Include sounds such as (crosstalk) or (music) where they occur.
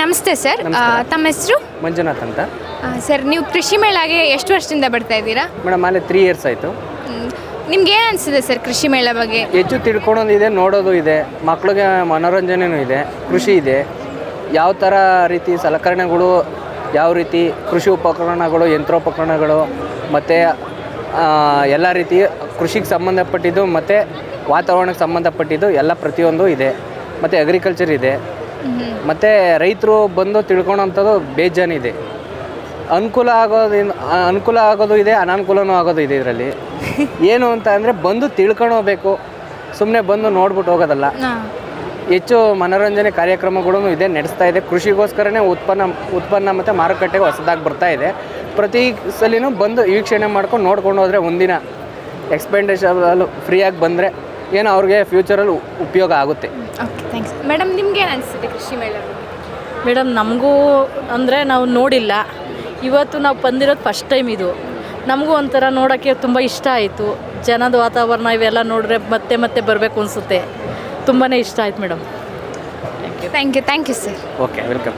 ನಮಸ್ತೆ ಸರ್. ತಮ್ಮ ಹೆಸರು? ಮಂಜುನಾಥ್ ಅಂತ. ಸರ್ ನೀವು ಕೃಷಿ ಮೇಳಗೆ ಎಷ್ಟು ವರ್ಷದಿಂದ ಬರ್ತಾ ಇದ್ದೀರಾ? ಮೇಡಮ್ ಅಲ್ಲಿ ತ್ರೀ ಇಯರ್ಸ್ ಆಯಿತು. ನಿಮ್ಗೆ ಏನು ಅನಿಸಿದೆ ಸರ್ ಕೃಷಿ ಮೇಳ ಬಗ್ಗೆ? ಹೆಚ್ಚು ತಿಳ್ಕೊಳೋದು ಇದೆ ನೋಡೋದು ಇದೆ. ಮಕ್ಳಿಗೆ ಮನೋರಂಜನೆನೂ ಇದೆ ಕೃಷಿ ಇದೆ. ಯಾವ ಥರ ರೀತಿ ಸಲಕರಣೆಗಳು ಯಾವ ರೀತಿ ಕೃಷಿ ಉಪಕರಣಗಳು ಯಂತ್ರೋಪಕರಣಗಳು ಮತ್ತು ಎಲ್ಲ ರೀತಿ ಕೃಷಿಗೆ ಸಂಬಂಧಪಟ್ಟಿದ್ದು ಮತ್ತು ವಾತಾವರಣಕ್ಕೆ ಸಂಬಂಧಪಟ್ಟಿದ್ದು ಎಲ್ಲ ಪ್ರತಿಯೊಂದು ಇದೆ. ಮತ್ತು ಅಗ್ರಿಕಲ್ಚರ್ ಇದೆ. ಮತ್ತು ರೈತರು ಬಂದು ತಿಳ್ಕೊಳೋಂಥದ್ದು ಬೇಜಾನಿದೆ. ಅನುಕೂಲ ಆಗೋದ್ರಿಂದ ಅನುಕೂಲ ಆಗೋದು ಇದೆ ಅನಾನುಕೂಲನೂ ಆಗೋದು ಇದೆ ಇದರಲ್ಲಿ. (laughs) ಏನು ಅಂತ ಅಂದರೆ ಬಂದು ತಿಳ್ಕೊಳೋಬೇಕು ಸುಮ್ಮನೆ ಬಂದು ನೋಡ್ಬಿಟ್ಟು ಹೋಗೋದಲ್ಲ. ಹೆಚ್ಚು ಮನೋರಂಜನೆ ಕಾರ್ಯಕ್ರಮಗಳೂ ಇದೆ ನಡೆಸ್ತಾ ಇದೆ. ಕೃಷಿಗೋಸ್ಕರನೇ ಉತ್ಪನ್ನ ಉತ್ಪನ್ನ ಮತ್ತು ಮಾರುಕಟ್ಟೆಗೆ ಹೊಸದಾಗಿ ಬರ್ತಾ ಇದೆ. ಪ್ರತಿ ಸಲಿನೂ ಬಂದು ವೀಕ್ಷಣೆ ಮಾಡ್ಕೊಂಡು ನೋಡ್ಕೊಂಡು ಹೋದರೆ ಒಂದಿನ ಎಕ್ಸ್ಪೆಂಡೇಷನ್ ಫ್ರೀಯಾಗಿ ಬಂದರೆ ಏನೋ ಅವ್ರಿಗೆ ಫ್ಯೂಚರಲ್ಲಿ ಉಪಯೋಗ ಆಗುತ್ತೆ. ಓಕೆ ಥ್ಯಾಂಕ್ಸ್ ಮೇಡಮ್ ನಿಮ್ಗೆ ಏನು ಅನಿಸುತ್ತೆ ಕೃಷಿ ಮೇಳ ಮೇಡಮ್ ನಮಗೂ ಅಂದರೆ ನಾವು ನೋಡಿಲ್ಲ. ಇವತ್ತು ನಾವು ಬಂದಿರೋದು ಫಸ್ಟ್ ಟೈಮ್ ಇದು. ನಮಗೂ ಒಂಥರ ನೋಡೋಕ್ಕೆ ತುಂಬ ಇಷ್ಟ ಆಯಿತು. ಜನದ ವಾತಾವರಣ ಇವೆಲ್ಲ ನೋಡಿದ್ರೆ ಮತ್ತೆ ಮತ್ತೆ ಬರಬೇಕು ಅನಿಸುತ್ತೆ. ತುಂಬಾ ಇಷ್ಟ ಆಯ್ತು madam thank you thank you sir okay welcome